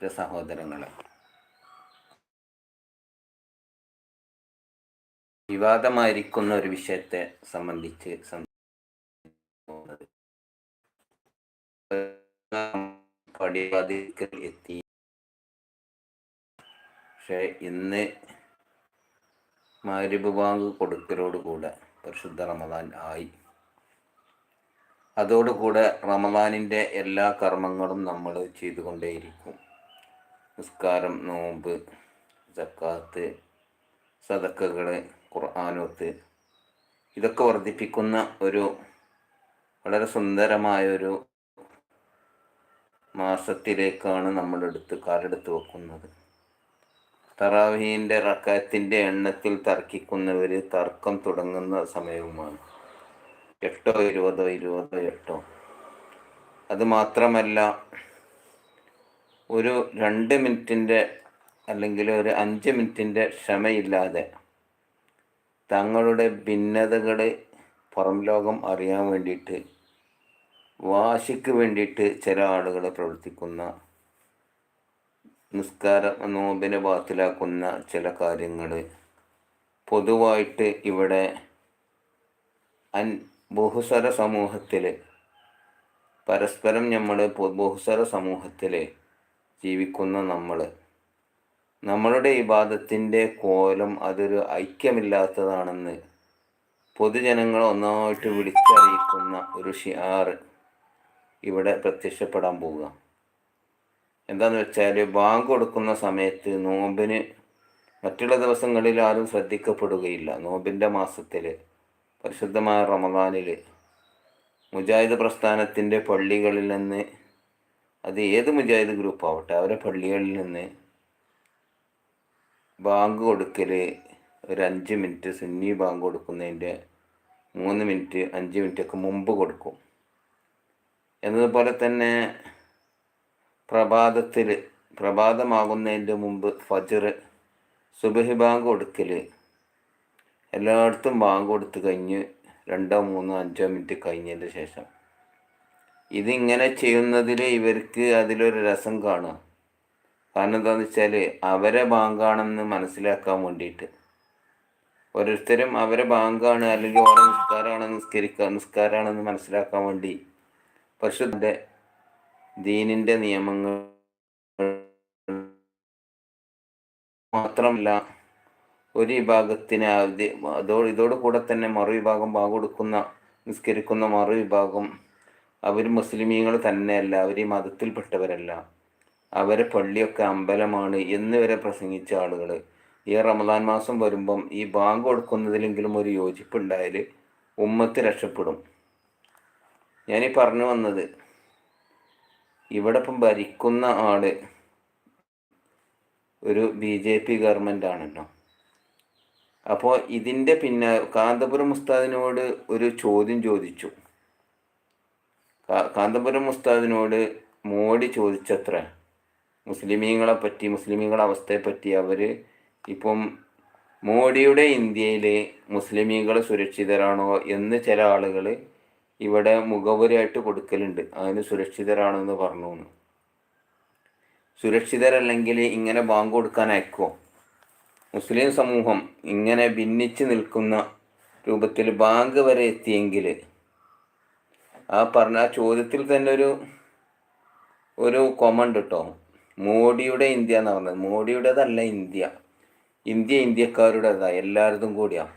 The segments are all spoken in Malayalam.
പ്രിയ സഹോദരങ്ങളെ വിവാദമായിരിക്കുന്ന ഒരു വിഷയത്തെ സംബന്ധിച്ച് എത്തി. പക്ഷെ ഇന്ന് മാരിബ് ബാങ്ക് കൊടുക്കലോടുകൂടെ പരിശുദ്ധ റമദാൻ ആയി. അതോടുകൂടെ റമദാനിന്റെ എല്ലാ കർമ്മങ്ങളും നമ്മൾ ചെയ്തുകൊണ്ടേയിരിക്കും. നിസ്കാരം നോമ്പ് ജക്കാത്ത് സദക്കകൾ ഖുർആാനോത്ത് ഇതൊക്കെ വർദ്ധിപ്പിക്കുന്ന ഒരു വളരെ സുന്ദരമായൊരു മാസത്തിലേക്കാണ് നമ്മൾ എടുത്ത് കാലെടുത്ത് വെക്കുന്നത്. തറാവീന്റെ റക്കാത്തിന്റെ എണ്ണത്തിൽ തർക്കിക്കുന്നവർ തർക്കം തുടങ്ങുന്ന സമയവുമാണ്. എട്ടോ ഇരുപതോ ഇരുപതോ എട്ടോ. അത് മാത്രമല്ല ഒരു രണ്ട് മിനിറ്റിന്റെ അല്ലെങ്കിൽ ഒരു അഞ്ച് മിനിറ്റിന്റെ ക്ഷമയില്ലാതെ തങ്ങളുടെ ഭിന്നതകൾ പുറം ലോകം അറിയാൻ വേണ്ടിയിട്ട് വാശിക്ക് വേണ്ടിയിട്ട് ചില ആളുകൾ പ്രവർത്തിക്കുന്ന നിസ്കാര നോമ്പിനെ ബാത്തിലാക്കുന്ന ചില കാര്യങ്ങൾ പൊതുവായിട്ട് ഇവിടെ അൻ ബഹുസ്വര സമൂഹത്തിൽ പരസ്പരം നമ്മൾ ബഹുസ്വര സമൂഹത്തിൽ ജീവിക്കുന്ന നമ്മൾ നമ്മളുടെ ഇബാദത്തിന്റെ കോലം അതൊരു ഐക്യമില്ലാത്തതാണെന്ന് പൊതുജനങ്ങൾ ഒന്നായിട്ട് വിളിച്ചറിയിക്കുന്ന ഒരു ഷിയാർ ഇവിടെ പ്രത്യക്ഷപ്പെടാൻ പോവുക. എന്താന്ന് വെച്ചാൽ ബാങ്ക് കൊടുക്കുന്ന സമയത്ത് നോമ്പിന് മറ്റുള്ള ദിവസങ്ങളിൽ ആരും ശ്രദ്ധിക്കപ്പെടുകയില്ല. നോമ്പിന്റെ മാസത്തിൽ പരിശുദ്ധമായ റമദാനിൽ മുജാഹിദ് പ്രസ്ഥാനത്തിന്റെ പള്ളികളിൽ നിന്ന് അത് ഏത് മുജാഹിദ് ഗ്രൂപ്പ് ആവട്ടെ അവരെ പള്ളികളിൽ നിന്ന് ബാങ്ക് കൊടുക്കൽ ഒരു അഞ്ച് മിനിറ്റ് സുന്നി ബാങ്ക് കൊടുക്കുന്നതിന്റെ മൂന്ന് മിനിറ്റ് അഞ്ച് മിനിറ്റ് ഒക്കെ മുമ്പ് കൊടുക്കും. എന്നതുപോലെ തന്നെ പ്രഭാതത്തിൽ പ്രഭാതമാകുന്നതിന്റെ മുമ്പ് ഫജർ സുബഹി ബാങ്ക് കൊടുക്കൽ എല്ലായിടത്തും ബാങ്ക് കൊടുത്ത് കഴിഞ്ഞ് രണ്ടോ മൂന്നോ അഞ്ചോ മിനിറ്റ് കഴിഞ്ഞതിന് ശേഷം. ഇതിങ്ങനെ ചെയ്യുന്നതിൽ ഇവർക്ക് അതിലൊരു രസം കാണും കാരണം എന്താണെന്ന് വെച്ചാൽ അവരെ ബാങ്കാണെന്ന് മനസ്സിലാക്കാൻ വേണ്ടിയിട്ട്. ഓരോരുത്തരും അവരെ ബാങ്കാണ് അല്ലെങ്കിൽ ഓരോ നിസ്കാരമാണ് നിസ്കരിക്കുക നിസ്കാരമാണെന്ന് മനസ്സിലാക്കാൻ വേണ്ടി പരിശുദ്ധ ദീനിന്റെ നിയമങ്ങൾ മാത്രമല്ല ഒരു വിഭാഗത്തിന് അതോ ഇതോടുകൂടെ തന്നെ മറുവിഭാഗം ബാങ്ക് കൊടുക്കുന്ന നിസ്കരിക്കുന്ന മറുവിഭാഗം അവർ മുസ്ലിമീങ്ങൾ തന്നെയല്ല അവർ ഈ മതത്തിൽപ്പെട്ടവരല്ല. അവരെ പള്ളിയൊക്കെ അമ്പലമാണ് എന്ന് വരെ പ്രസംഗിച്ച ആളുകൾ ഈ റമദാൻ മാസം വരുമ്പം ഈ ബാങ്ക് കൊടുക്കുന്നതിലെങ്കിലും ഒരു യോജിപ്പുണ്ടായാൽ ഉമ്മത്ത് രക്ഷപ്പെടും. ഞാനീ പറഞ്ഞു വന്നത് ഇവിടെ ഇപ്പം ഭരിക്കുന്ന ആൾ ഒരു ബി ജെ പി ഗവൺമെന്റ് ആണല്ലോ അപ്പോൾ ഇതിന്റെ പിന്നെ കാന്തപുരം ഉസ്താദിനോട് ഒരു ചോദ്യം ചോദിച്ചു. കാന്തപുരം ഉസ്താദിനോട് മോഡി ചോദിച്ചത്ര. മുസ്ലിമീങ്ങളെ പറ്റി മുസ്ലിമീങ്ങളെ അവസ്ഥയെപ്പറ്റി അവർ ഇപ്പം മോഡിയുടെ ഇന്ത്യയിൽ മുസ്ലിമീങ്ങൾ സുരക്ഷിതരാണോ എന്ന് ചില ആളുകൾ ഇവിടെ മുഖവുരയായിട്ട് കൊടുക്കലുണ്ട്. അതിന് സുരക്ഷിതരാണെന്ന് പറഞ്ഞു സുരക്ഷിതരല്ലെങ്കിൽ ഇങ്ങനെ ബാങ്ക് കൊടുക്കാൻ അയക്കോ മുസ്ലിം സമൂഹം ഇങ്ങനെ ഭിന്നിച്ച് നിൽക്കുന്ന രൂപത്തിൽ ബാങ്ക് വരെ എത്തിയെങ്കിൽ ആ പറഞ്ഞ ആ ചോദ്യത്തിൽ തന്നെ ഒരു ഒരു കൊമണ്ട് കേട്ടോ മോഡിയുടെ ഇന്ത്യ എന്ന് പറഞ്ഞത്. മോഡിയുടേതല്ല ഇന്ത്യ. ഇന്ത്യ ഇന്ത്യക്കാരുടേതാ എല്ലാവരും കൂടിയാണ്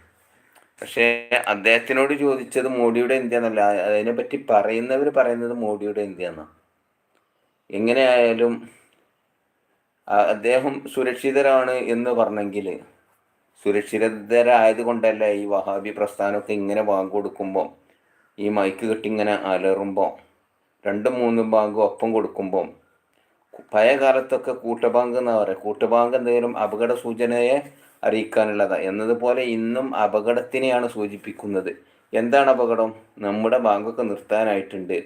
പക്ഷേ അദ്ദേഹത്തിനോട് ചോദിച്ചത് മോഡിയുടെ ഇന്ത്യ എന്നല്ല. അതിനെപ്പറ്റി പറയുന്നവർ പറയുന്നത് മോഡിയുടെ ഇന്ത്യ എന്നാണ് എങ്ങനെയായാലും അദ്ദേഹം സുരക്ഷിതരാണ് എന്ന് പറഞ്ഞെങ്കിൽ സുരക്ഷിതരായത് കൊണ്ടല്ല ഈ വഹാബി പ്രസ്ഥാനമൊക്കെ ഇങ്ങനെ ബാങ്ക് കൊടുക്കുമ്പോൾ ഈ മൈക്ക് കിട്ടി ഇങ്ങനെ അലറുമ്പോൾ രണ്ടും മൂന്നും ബാങ്കും ഒപ്പം കൊടുക്കുമ്പം പഴയ കാലത്തൊക്കെ കൂട്ടബാങ്ക് എന്നാ പറയുക കൂട്ടബാങ്ക് എന്തെങ്കിലും അപകട സൂചനയെ അറിയിക്കാനുള്ളതാണ് എന്നതുപോലെ ഇന്നും അപകടത്തിനെയാണ് സൂചിപ്പിക്കുന്നത്. എന്താണ് അപകടം? നമ്മുടെ ബാങ്കൊക്കെ നിർത്താനായിട്ടുണ്ട്.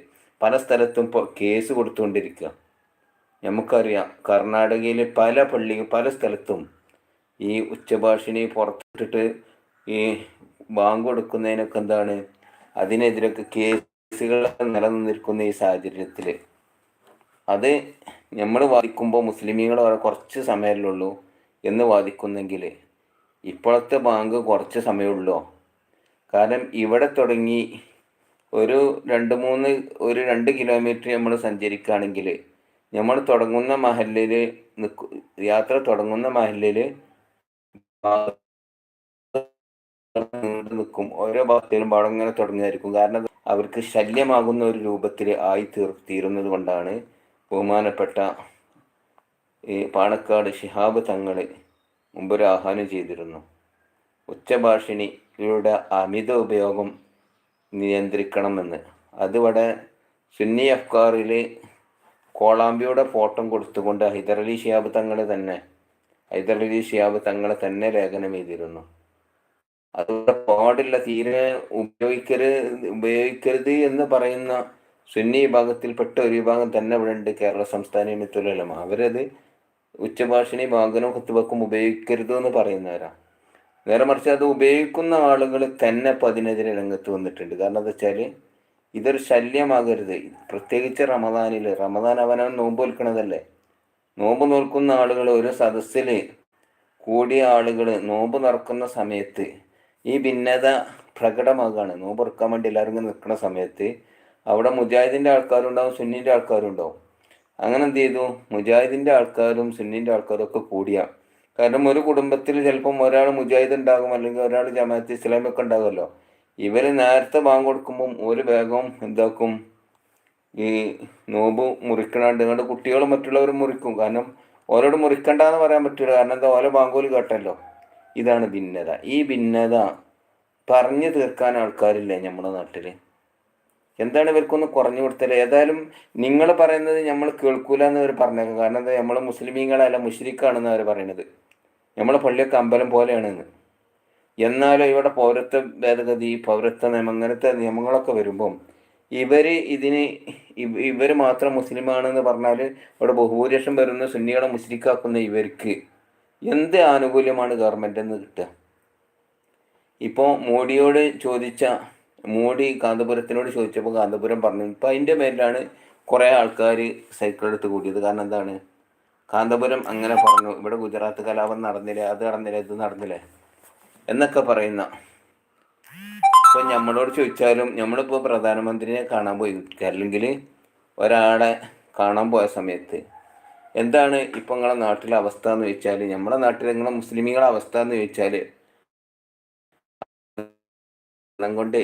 പല സ്ഥലത്തും ഇപ്പോൾ കേസ് കൊടുത്തുകൊണ്ടിരിക്കുക നമുക്കറിയാം കർണാടകയിലെ പല പള്ളി പല സ്ഥലത്തും ഈ ഉച്ചഭാഷിണി പുറത്തിട്ടിട്ട് ഈ ബാങ്ക് കൊടുക്കുന്നതിനൊക്കെ എന്താണ്? അതിനെതിരൊക്കെ കേസുകൾ നിലനിന്നിരിക്കുന്ന ഈ സാഹചര്യത്തിൽ അത് നമ്മൾ വാദിക്കുമ്പോൾ മുസ്ലിമീങ്ങൾ കുറച്ച് സമയമല്ലുള്ളൂ എന്ന് വാദിക്കുന്നെങ്കിൽ ഇപ്പോഴത്തെ ബാങ്ക് കുറച്ച് സമയമുള്ളൂ. കാരണം ഇവിടെ തുടങ്ങി ഒരു രണ്ട് മൂന്ന് ഒരു രണ്ട് കിലോമീറ്റർ നമ്മൾ സഞ്ചരിക്കുകയാണെങ്കിൽ നമ്മൾ തുടങ്ങുന്ന മഹലിൽ യാത്ര തുടങ്ങുന്ന മഹലിൽ നിൽക്കും. ഓരോ ഭാഗത്തിലും പാടം ഇങ്ങനെ തുടങ്ങിയായിരിക്കും കാരണം അവർക്ക് ശല്യമാകുന്ന ഒരു രൂപത്തിൽ ആയി തീർ തീരുന്നത് കൊണ്ടാണ് ബഹുമാനപ്പെട്ട ഈ പാണക്കാട് ശിഹാബ് തങ്ങൾ മുമ്പൊരു ആഹ്വാനം ചെയ്തിരുന്നു. ഉച്ചഭാഷിണിയുടെ അമിത ഉപയോഗം നിയന്ത്രിക്കണമെന്ന്. അതിവിടെ സുന്നി അഫ്കാറിൽ കോളാമ്പിയുടെ ഫോട്ടോ കൊടുത്തുകൊണ്ട് ഹൈദരലി ഷിയാബ് തങ്ങളെ തന്നെ ഹൈദരലി ഷിയാബ് തങ്ങളെ തന്നെ ലേഖനം എഴുതിയിരുന്നു. അതുകൊണ്ട് പാടില്ല തീരെ ഉപയോഗിക്കരുത് ഉപയോഗിക്കരുത് എന്ന് പറയുന്ന സുന്നി വിഭാഗത്തിൽപ്പെട്ട ഒരു വിഭാഗം തന്നെ ഇവിടെ ഉണ്ട് കേരള സംസ്ഥാന മിത്തുലമ അവരത് ഉച്ചഭാഷിണി ഭാഗനോ കുത്തുവക്കും ഉപയോഗിക്കരുത് എന്ന് പറയുന്നവരാ. നേരെ മറിച്ച് അത് ഉപയോഗിക്കുന്ന ആളുകൾ തന്നെ ഇപ്പം അതിനെതിരെ രംഗത്ത് വന്നിട്ടുണ്ട്. കാരണം എന്താ വെച്ചാൽ ഇതൊരു ശല്യമാകരുത്. പ്രത്യേകിച്ച് റമദാനിൽ റമദാൻ അവനവൻ നോമ്പ് നിൽക്കണതല്ലേ. നോമ്പ് നോൽക്കുന്ന ആളുകൾ ഒരു സദസ്സിൽ കൂടിയ ആളുകൾ നോമ്പ് നടക്കുന്ന സമയത്ത് ഈ ഭിന്നത പ്രകടമാകുകയാണ് നോമ്പ് ഇറക്കാൻ വേണ്ടി എല്ലാവരും ഇങ്ങനെ നിൽക്കുന്ന സമയത്ത് അവിടെ മുജാഹിദിന്റെ ആൾക്കാരുണ്ടാവും സുന്നിന്റെ ആൾക്കാരുണ്ടാവും. അങ്ങനെ എന്ത് ചെയ്തു? മുജാഹിദിന്റെ ആൾക്കാരും സുന്നിന്റെ ആൾക്കാരും ഒക്കെ കൂടിയ. കാരണം ഒരു കുടുംബത്തിൽ ചിലപ്പം ഒരാൾ മുജാഹിദ് ഉണ്ടാകും അല്ലെങ്കിൽ ഒരാൾ ജമാഅത്ത് ഇസ്ലാമൊക്കെ ഉണ്ടാകുമല്ലോ. ഇവർ നേരത്തെ ബാങ്ക് കൊടുക്കുമ്പം ഒരു വേഗം എന്താക്കും? ഈ നോമ്പ് മുറിക്കണാണ്ട് നിങ്ങളുടെ കുട്ടികളും മറ്റുള്ളവരും മുറിക്കും. കാരണം ഓരോട് മുറിക്കണ്ടെന്ന് പറയാൻ പറ്റില്ല. കാരണം എന്താ? ഓരോ ബാങ്കോൽ കേട്ടല്ലോ. ഇതാണ് ഭിന്നത. ഈ ഭിന്നത പറഞ്ഞു തീർക്കാൻ ആൾക്കാരില്ലേ നമ്മുടെ നാട്ടിൽ എന്താണ് ഇവർക്കൊന്ന് കുറഞ്ഞു കൊടുത്തത് ഏതായാലും നിങ്ങൾ പറയുന്നത് നമ്മൾ കേൾക്കൂല എന്ന് അവർ പറഞ്ഞേക്കും. കാരണം എന്താ? നമ്മൾ മുസ്ലിമീങ്ങളല്ല മുഷ്രിക്കാണെന്ന് അവർ പറയുന്നത് നമ്മളെ പള്ളിയൊക്കെ അമ്പലം പോലെയാണെന്ന് എന്നാലും ഇവിടെ പൗരത്വ ഭേദഗതി പൗരത്വ നിയമം അങ്ങനത്തെ നിയമങ്ങളൊക്കെ വരുമ്പം ഇവർ ഇതിന് ഇവർ മാത്രം മുസ്ലിമാണെന്ന് പറഞ്ഞാൽ ഇവിടെ ബഹുഭൂരിപക്ഷം വരുന്ന സുന്നികളെ മുസ്ലിക്കാക്കുന്ന ഇവർക്ക്. എന്ത് ആനുകൂല്യമാണ് ഗവൺമെന്റ് എന്ന് കിട്ടുക? ഇപ്പോൾ മോഡിയോട് ചോദിച്ച മോഡി കാന്തപുരത്തിനോട് ചോദിച്ചപ്പോൾ കാന്തപുരം പറഞ്ഞു ഇപ്പം അതിന്റെ പേരിലാണ് കുറേ ആൾക്കാർ സൈക്കിൾ എടുത്ത് കൂടിയത് കാരണം എന്താണ്? കാന്തപുരം അങ്ങനെ പറഞ്ഞു ഇവിടെ ഗുജറാത്ത് കലാപം നടന്നില്ലേ അത് നടന്നില്ലേ ഇത് നടന്നില്ലേ എന്നൊക്കെ പറയുന്ന. ഇപ്പം നമ്മളോട് ചോദിച്ചാലും നമ്മളിപ്പോൾ പ്രധാനമന്ത്രിയെ കാണാൻ പോയി. അല്ലെങ്കിൽ ഒരാളെ കാണാൻ പോയ സമയത്ത് എന്താണ് ഇപ്പം നിങ്ങളെ നാട്ടിലെ അവസ്ഥ എന്ന് വെച്ചാൽ നമ്മുടെ നാട്ടിലെ നിങ്ങളെ മുസ്ലിമീങ്ങളെ അവസ്ഥ എന്ന് വെച്ചാൽ കൊണ്ടേ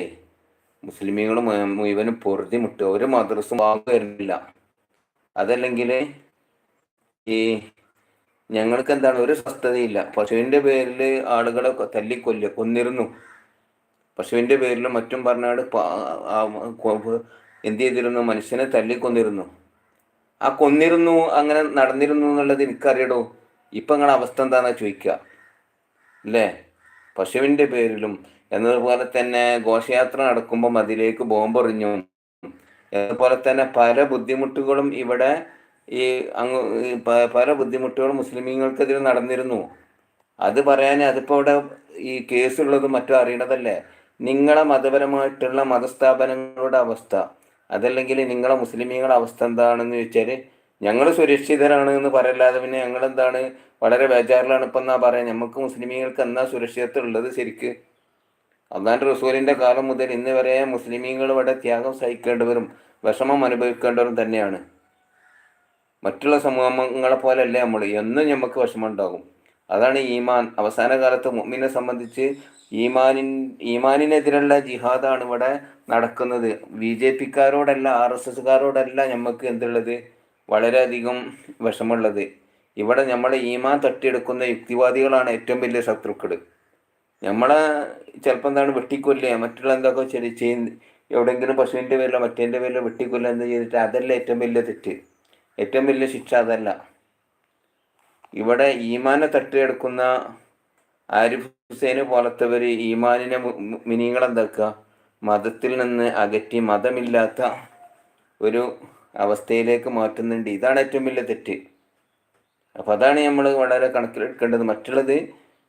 മുസ്ലിമീങ്ങൾ മുഴുവനും പൊറുതി മുട്ടുക ഒരു മദ്രസും വാങ്ങി അതല്ലെങ്കിൽ ഈ ഞങ്ങൾക്ക് എന്താണ് ഒരു സ്വസ്ഥതയില്ല. പശുവിന്റെ പേരിൽ ആളുകളെ തല്ലിക്കൊല്ലുക കൊന്നിരുന്നു. പശുവിന്റെ പേരിലും മറ്റും പറഞ്ഞാട് എന്ത് ചെയ്തിരുന്നു? മനുഷ്യനെ തല്ലിക്കൊന്നിരുന്നു. ആ കൊന്നിരുന്നു അങ്ങനെ നടന്നിരുന്നു എന്നുള്ളത് എനിക്കറിയടോ. ഇപ്പം നിങ്ങളുടെ അവസ്ഥ എന്താണെന്നാ ചോദിക്കുക. അല്ലേ? പശുവിന്റെ പേരിലും എന്നതുപോലെ തന്നെ ഘോഷയാത്ര നടക്കുമ്പം അതിലേക്ക് ബോംബെറിഞ്ഞു. അതുപോലെ തന്നെ പല ബുദ്ധിമുട്ടുകളും ഇവിടെ ഈ അങ്ങ് പല ബുദ്ധിമുട്ടുകളും മുസ്ലിമീങ്ങൾക്കെതിരെ നടന്നിരുന്നു. അത് പറയാൻ അതിപ്പോൾ ഇവിടെ ഈ കേസുള്ളതും മറ്റും അറിയണതല്ലേ? നിങ്ങളെ മതപരമായിട്ടുള്ള മതസ്ഥാപനങ്ങളുടെ അവസ്ഥ. അതല്ലെങ്കിൽ നിങ്ങളെ മുസ്ലിമീങ്ങളുടെ അവസ്ഥ എന്താണെന്ന് ചോദിച്ചാൽ ഞങ്ങൾ സുരക്ഷിതരാണ് എന്ന് പറയല്ലാതെ പിന്നെ ഞങ്ങൾ എന്താണ് വളരെ ബേജാറിലാണ് ഇപ്പം എന്നാ പറയാം? നമുക്ക് മുസ്ലിമീങ്ങൾക്ക് എന്നാ സുരക്ഷിതത്വം ഉള്ളത് ശരിക്ക്? അള്ളാന്റെ റസൂലിന്റെ കാലം മുതൽ ഇന്ന് വരെ മുസ്ലിമീങ്ങൾ ഇവിടെ ത്യാഗം സഹിക്കേണ്ടവരും വിഷമം അനുഭവിക്കേണ്ടവരും തന്നെയാണ്. മറ്റുള്ള സമൂഹങ്ങളെ പോലെയല്ല നമ്മൾ എന്നും നമുക്ക് വിഷമം ഉണ്ടാകും. അതാണ് ഈമാൻ. അവസാന കാലത്ത് മുമ്മിനെ സംബന്ധിച്ച് ഈമാനിൻ ഈമാനിനെതിരുള്ള ജിഹാദാണ് ഇവിടെ നടക്കുന്നത്. ബി ജെ പിക്കാരോടല്ല ആർ എസ് എസ്സുകാരോടല്ല നമുക്ക് എന്തുള്ളത്? വളരെയധികം വിഷമുള്ളത് ഇവിടെ നമ്മളെ ഈമാൻ തട്ടിയെടുക്കുന്ന യുക്തിവാദികളാണ് ഏറ്റവും വലിയ ശത്രുക്കൾ നമ്മളെ ചിലപ്പോൾ എന്താണ് വെട്ടിക്കൊല്ലുക മറ്റുള്ള എന്തൊക്കെ ചെറിയ ചെയ്യുന്ന എവിടെയെങ്കിലും പശുവിന്റെ പേരിലോ മറ്റേന്റെ പേരിലോ വെട്ടിക്കൊല്ലുക എന്താ ചെയ്തിട്ട് അതല്ല ഏറ്റവും വലിയ തെറ്റ്. ഏറ്റവും വലിയ ശിക്ഷ അതല്ല. ഇവിടെ ഈമാനെ തട്ടിയെടുക്കുന്ന ആരിഫ് ഹുസൈന് പോലത്തവർ ഈമാനിനെ മിനിങ്ങളെന്താക്കുക? മതത്തിൽ നിന്ന് അകറ്റി മതമില്ലാത്ത ഒരു അവസ്ഥയിലേക്ക് മാറ്റുന്നുണ്ട്. ഇതാണ് ഏറ്റവും വലിയ തെറ്റ്. അപ്പം അതാണ് നമ്മൾ വളരെ കണക്കിലെടുക്കേണ്ടത്. മറ്റുള്ളത്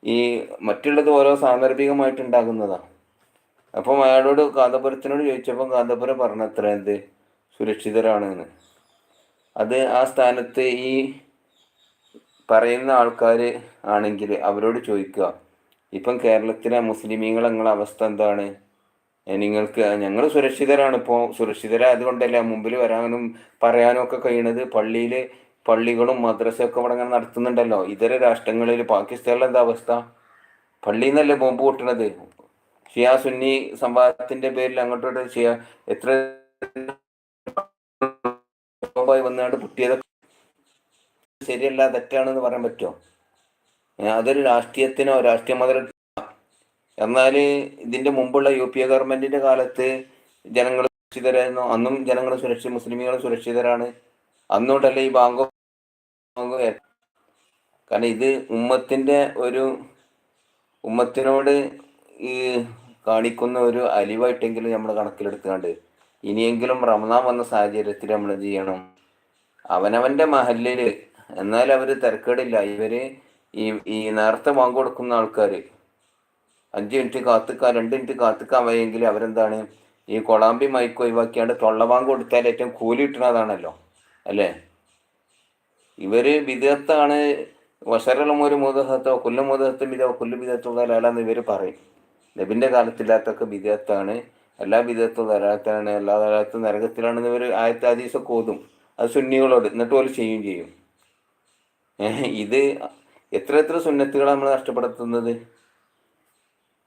ഈ മറ്റുള്ളത് ഓരോ സാന്ദർഭികമായിട്ടുണ്ടാകുന്നതാണ് അപ്പം അയാളോട് കാന്തപുരത്തിനോട് ചോദിച്ചപ്പോൾ കാന്തപുരം പറഞ്ഞത്ര എന്ത്? സുരക്ഷിതരാണ് എന്ന്. അത് ആ സ്ഥാനത്ത് ഈ പറയുന്ന ആൾക്കാർ ആണെങ്കിൽ അവരോട് ചോദിക്കുക ഇപ്പം കേരളത്തിലെ മുസ്ലിമീങ്ങൾ നിങ്ങളുടെ അവസ്ഥ എന്താണ്? നിങ്ങൾക്ക് ഞങ്ങൾ സുരക്ഷിതരാണ്. ഇപ്പോൾ സുരക്ഷിതരായതുകൊണ്ടല്ല മുമ്പിൽ വരാനും പറയാനും ഒക്കെ കഴിയണത്? പള്ളിയിൽ പള്ളികളും മദ്രസയൊക്കെ ഇവിടെ ഇങ്ങനെ നടത്തുന്നുണ്ടല്ലോ. ഇതര രാഷ്ട്രങ്ങളിൽ പാകിസ്ഥാനിൽ എന്താ അവസ്ഥ? പള്ളിയിൽ നിന്നല്ലേ ബോംബ് പൊട്ടണത്? ഷിയാ സുന്നി സംവാദത്തിന്റെ പേരിൽ അങ്ങോട്ടോട്ട് ഷിയ എത്ര ബോംബായി വന്നാണ്ട് പൊട്ടിയത് ശരിയല്ല തെറ്റാണെന്ന് പറയാൻ പറ്റുമോ? അതൊരു രാഷ്ട്രീയത്തിനോ രാഷ്ട്രീയ മത എന്നാൽ ഇതിന്റെ മുമ്പുള്ള യു പി എ ഗവൺമെന്റിന്റെ കാലത്ത് ജനങ്ങൾ സുരക്ഷിതരായിരുന്നു. അന്നും ജനങ്ങൾ സുരക്ഷിത മുസ്ലിമുകൾ സുരക്ഷിതരാണ്. അന്നോട്ടല്ല ഈ ബാങ്കോ കാരണം ഇത് ഉമ്മത്തിന്റെ ഒരു ഉമ്മത്തിനോട് ഈ കാണിക്കുന്ന ഒരു അലിവായിട്ടെങ്കിലും നമ്മൾ കണക്കിലെടുത്തുകൊണ്ട് ഇനിയെങ്കിലും റമദാൻ വന്ന സാഹചര്യത്തിൽ നമ്മൾ ചെയ്യണം? അവനവന്റെ മഹല്ലിൽ എന്നാൽ അവർ തിരക്കേടില്ല. ഇവർ ഈ ഈ നേരത്തെ വാങ്ങി കൊടുക്കുന്ന ആൾക്കാര്. അഞ്ച് മിനിറ്റ് കാത്തുക്കാൻ രണ്ട് മിനിറ്റ് കാത്തുക്കാൻ വയ്യെങ്കിൽ അവരെന്താണ്? ഈ കൊളാമ്പി മൈക്ക് ഒഴിവാക്കിയാണ്ട് തൊള്ള ബാങ്ക് കൊടുത്താൽ ഏറ്റവും കൂലി കിട്ടുന്നതാണല്ലോ. അല്ലേ? ഇവർ വിദേഹത്താണ് വഷറലും ഒരു മുതഹത്തോ കൊല്ലു മുതഹത്തും വിധോ കൊല്ലു വിധത്തോ തലാലെന്ന് ഇവർ പറയും. നബിന്റെ കാലത്തില്ലാത്തൊക്കെ വിദഗ്ധാണ് എല്ലാ വിധത്തും തലാത്താണ് എല്ലാ തലാത്തും നരകത്തിലാണെന്ന് ഇവർ ആയത്തെ ഹദീസൊക്കെ ഓതും. അത് സുന്നികളോട്. എന്നിട്ട് പോലെ ചെയ്യുകയും ചെയ്യും. ഇത് എത്ര എത്ര സുന്നത്തുകൾ നമ്മൾ നഷ്ടപ്പെടുത്തുന്നത്?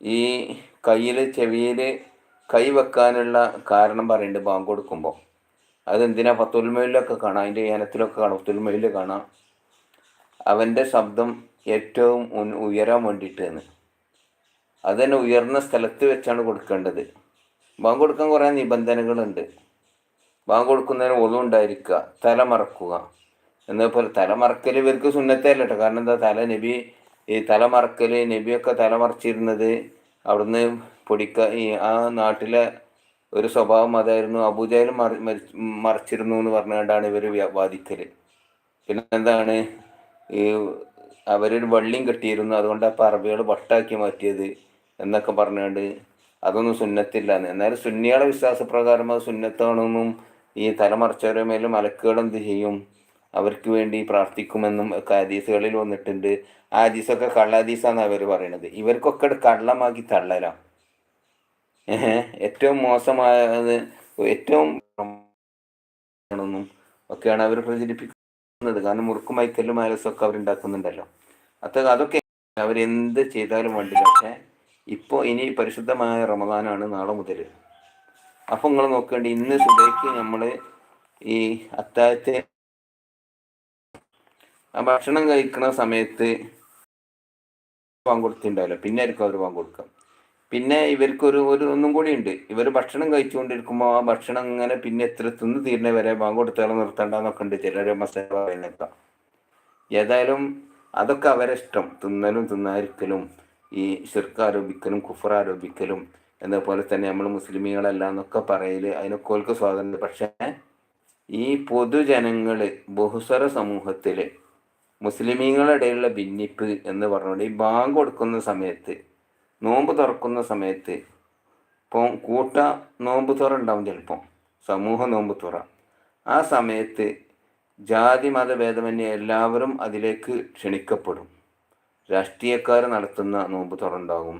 ഈ കയ്യിൽ ചെവിയിൽ കൈ വെക്കാനുള്ള കാരണം പറയുന്നുണ്ട് ബാങ്ക് കൊടുക്കുമ്പോൾ അതെന്തിനാ? പത്തുൽമയിലൊക്കെ കാണാം. അതിന്റെ ഏനത്തിലൊക്കെ കാണാം. പത്തുൽമയിൽ കാണാം. അവന്റെ ശബ്ദം ഏറ്റവും ഉയരാൻ വേണ്ടിയിട്ട് എന്ന് അത് തന്നെ ഉയർന്ന സ്ഥലത്ത് വെച്ചാണ് കൊടുക്കേണ്ടത്. ബാങ്ക് കൊടുക്കാൻ കുറേ നിബന്ധനകളുണ്ട്. ബാങ്ക് കൊടുക്കുന്നതിന് ഒന്നും ഉണ്ടായിരിക്കുക തല മറക്കുക. എന്നതുപോലെ തല മറക്കൽ ഇവർക്ക് സുന്നത്തല്ല കേട്ടോ കാരണം എന്താ? തല നബി ഈ തല മറക്കൽ നബിയൊക്കെ തല മറച്ചിരുന്നത് അവിടുന്ന് പൊടിക്ക ഈ ആ നാട്ടിലെ ഒരു സ്വഭാവം അതായിരുന്നു അബൂജാലും മറി മറിച്ചിരുന്നു എന്ന് പറഞ്ഞുകൊണ്ടാണ് ഇവർ വാദിക്കൽ പിന്നെ എന്താണ് ഈ അവരൊരു വള്ളിയും കെട്ടിയിരുന്നു. അതുകൊണ്ട് ആ പറവികൾ വട്ടാക്കി മാറ്റിയത് എന്നൊക്കെ പറഞ്ഞുകൊണ്ട് അതൊന്നും സുന്നത്തില്ല എന്നാലും സുന്നിയുടെ വിശ്വാസപ്രകാരം അത് സുന്നത്താണെന്നും ഈ തലമറച്ചവരുടെ മേലും അലക്കുകൾ എന്ത് ചെയ്യും? അവർക്ക് വേണ്ടി പ്രാർത്ഥിക്കുമെന്നും ഒക്കെ ഹദീസുകളിൽ വന്നിട്ടുണ്ട്. ആ ഹദീസൊക്കെ കള്ള ഹദീസാണ് അവർ പറയണത്. ഇവർക്കൊക്കെ കള്ളമാക്കി തള്ളലാം. ഏറ്റവും മോശമായത് ഏറ്റവും ഒക്കെയാണ് അവർ പ്രചരിപ്പിക്കുന്നത്. കാരണം മുറുക്കും മൈക്കല്ലും മാലസും ഒക്കെ അവരുണ്ടാക്കുന്നുണ്ടല്ലോ അത് അതൊക്കെ അവരെന്ത് ചെയ്താലും വേണ്ടില്ല. പക്ഷേ ഇപ്പോൾ ഇനി പരിശുദ്ധമായ റമദാനാണ് നാളെ മുതൽ അപ്പം നിങ്ങൾ നോക്കേണ്ടി ഇന്ന് സുബൈക്ക് നമ്മൾ ഈ അത്താഴത്തെ ആ ഭക്ഷണം കഴിക്കുന്ന സമയത്ത് പങ്കൊടുത്തിണ്ടാവില്ല പിന്നെ ആയിരിക്കും അവർ വാങ്ങ് പിന്നെ ഇവർക്കൊരു ഒരു ഒന്നും കൂടി ഉണ്ട്. ഇവർ ഭക്ഷണം കഴിച്ചുകൊണ്ടിരിക്കുമ്പോൾ ആ ഭക്ഷണം ഇങ്ങനെ പിന്നെ എത്ര തിന്ന് തീരുന്ന വരെ ബാങ്ക് നിർത്തണ്ടെന്നൊക്കെ ഉണ്ട്. ചിലർ മസാല പറയുന്നേക്കാം ഏതായാലും അതൊക്കെ അവരെ ഇഷ്ടം. തിന്നലും തിന്നാരിക്കലും ഈ ഷിർക്ക് ആരോപിക്കലും കുഫർ ആരോപിക്കലും എന്നപോലെ തന്നെ നമ്മൾ മുസ്ലിമികളല്ല എന്നൊക്കെ പറയൽ അതിനൊക്കെ ഓർക്ക് സ്വാതന്ത്ര്യം. പക്ഷേ ഈ പൊതുജനങ്ങൾ ബഹുസ്വര സമൂഹത്തിൽ മുസ്ലിമീങ്ങളുടെ ഇടയിലുള്ള ഭിന്നിപ്പ് എന്ന് പറഞ്ഞുകൊണ്ട് ഈ ബാങ്ക് കൊടുക്കുന്ന സമയത്ത് നോമ്പ് തുറക്കുന്ന സമയത്ത് ഇപ്പോൾ കൂട്ട നോമ്പ് തുറ ഉണ്ടാവും ചിലപ്പം സമൂഹ നോമ്പ് തുറ. ആ സമയത്ത് ജാതി മതഭേദമന്യേ എല്ലാവരും അതിലേക്ക് ക്ഷണിക്കപ്പെടും. രാഷ്ട്രീയക്കാർ നടത്തുന്ന നോമ്പ് തുറ ഉണ്ടാകും.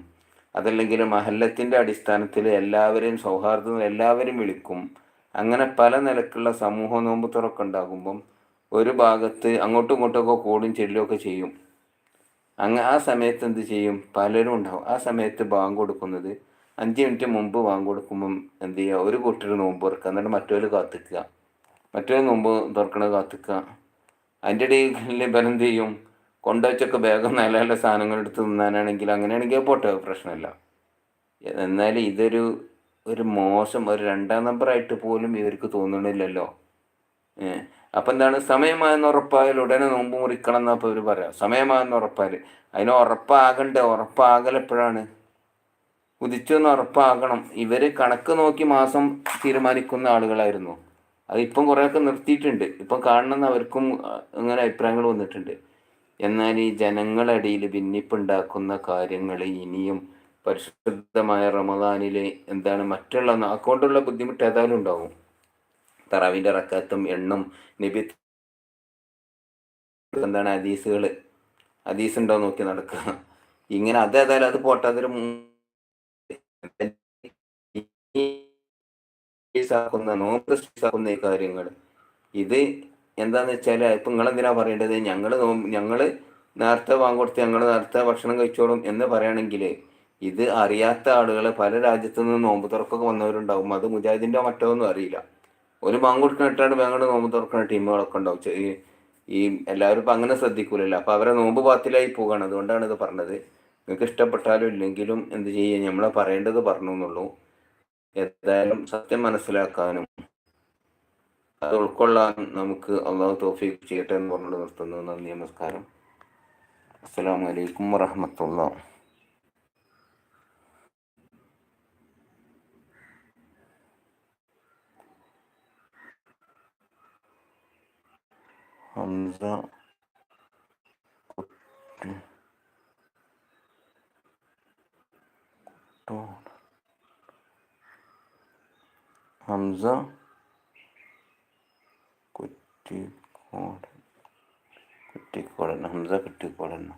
അതല്ലെങ്കിൽ മഹല്ലത്തിന്റെ അടിസ്ഥാനത്തിൽ എല്ലാവരെയും സൗഹാർദ്ദം എല്ലാവരും വിളിക്കും. അങ്ങനെ പല നിലക്കുള്ള സമൂഹ നോമ്പ് തുറക്കെ ഉണ്ടാകുമ്പം ഒരു ഭാഗത്ത് അങ്ങോട്ടും ഇങ്ങോട്ടൊക്കെ കൂടും ചെല്ലുമൊക്കെ ചെയ്യും. അങ്ങ് ആ സമയത്ത് എന്ത് ചെയ്യും? പലരും ഉണ്ടാവും. ആ സമയത്ത് ബാങ്ക് കൊടുക്കുന്നത് അഞ്ച് മിനിറ്റ് മുമ്പ് ബാങ്ക് കൊടുക്കുമ്പം എന്ത് ചെയ്യുക? ഒരു കൂട്ടർ നോമ്പ് തുറക്കുക. എന്നിട്ട് മറ്റൊരു കാത്തിക്കുക. മറ്റൊരു നോമ്പ് തുറക്കണത് കാത്തിക്കുക. അതിന്റെ ഇടയിൽ ബലം ചെയ്യും? കൊണ്ടുവച്ചൊക്കെ വേഗം നല്ല നല്ല സാധനങ്ങൾ എടുത്ത് തിന്നാനാണെങ്കിൽ അങ്ങനെയാണെങ്കിൽ പോട്ടെ പ്രശ്നമില്ല. എന്നാൽ ഇതൊരു ഒരു മോശം ഒരു രണ്ടാം നമ്പറായിട്ട് പോലും ഇവർക്ക് തോന്നണില്ലല്ലോ. ഏഹ്? അപ്പം എന്താണ്? സമയമായെന്ന് ഉറപ്പായാൽ ഉടനെ നോമ്പ് മുറിക്കണം എന്നാ അപ്പോൾ ഇവർ പറയാം. സമയമായെന്ന് ഉറപ്പായാൽ. അതിന് ഉറപ്പാകണ്ടേ? ഉറപ്പാകൽ എപ്പോഴാണ് ഉദിച്ചെന്ന് ഉറപ്പാകണം. ഇവർ കണക്ക് നോക്കി മാസം തീരുമാനിക്കുന്ന ആളുകളായിരുന്നു. അതിപ്പം കുറേയൊക്കെ നിർത്തിയിട്ടുണ്ട്. ഇപ്പം കാണണമെന്ന് അവർക്കും അങ്ങനെ അഭിപ്രായങ്ങൾ വന്നിട്ടുണ്ട്. എന്നാൽ ഈ ജനങ്ങളടിയിൽ ഭിന്നിപ്പുണ്ടാക്കുന്ന കാര്യങ്ങൾ ഇനിയും പരിശുദ്ധമായ റമദാനിലെ എന്താണ് മറ്റുള്ള അക്കൗണ്ടുള്ള ബുദ്ധിമുട്ട് ഏതായാലും ഉണ്ടാവും. തറാവിന്റെ റക്കാത്തും എണ്ണും നബി എന്താണ് ഹദീസുകൾ? ഹദീസ് ഉണ്ടോ നോക്കി നടക്കുക. ഇങ്ങനെ അത് ഏതായാലും അത് പോട്ടെ. അതൊരു നോമ്പ് കാര്യങ്ങൾ. ഇത് എന്താന്ന് വെച്ചാൽ നിങ്ങൾ എന്തിനാ പറയേണ്ടത്? ഞങ്ങൾ ഞങ്ങൾ നേരത്തെ വാങ്ങിക്കൊടുത്ത് ഞങ്ങൾ നേരത്തെ ഭക്ഷണം കഴിച്ചോളും എന്ന് പറയുകയാണെങ്കിൽ ഇത് അറിയാത്ത ആളുകൾ പല രാജ്യത്തു നിന്ന് നോമ്പ് തുറക്കൊക്കെ വന്നവരുണ്ടാവും. അത് മുജാഹിദിന്റെ മറ്റോ ഒന്നും അറിയില്ല. ഒരു ബാങ്ക് കൊടുക്കണിട്ടാണ് ബാങ്കോട് നോമ്പ് തുറക്കുന്ന ടീമുകളൊക്കെ ഉണ്ടാവും. ഈ എല്ലാവരും ഇപ്പം അങ്ങനെ ശ്രദ്ധിക്കൂലല്ലോ. അപ്പോൾ അവരെ നോമ്പ് പാത്തിലായി പോവുകയാണ്. അതുകൊണ്ടാണ് ഇത് പറഞ്ഞത്. നിങ്ങൾക്ക് ഇഷ്ടപ്പെട്ടാലും ഇല്ലെങ്കിലും എന്ത് ചെയ്യുക നമ്മളെ പറയേണ്ടത് പറഞ്ഞു എന്നുള്ളൂ. സത്യം മനസ്സിലാക്കാനും അത് ഉൾക്കൊള്ളാനും നമുക്ക് അള്ളാഹു തോഫീക്ക് ചെയ്യട്ടെ എന്ന് പറഞ്ഞുകൊണ്ട് നിർത്തുന്നു. നന്ദി നമസ്കാരം. അസ്സാം വലൈക്കും হামজা হামজা কুটি করে কুটি করে না হামজা কুটি করে না।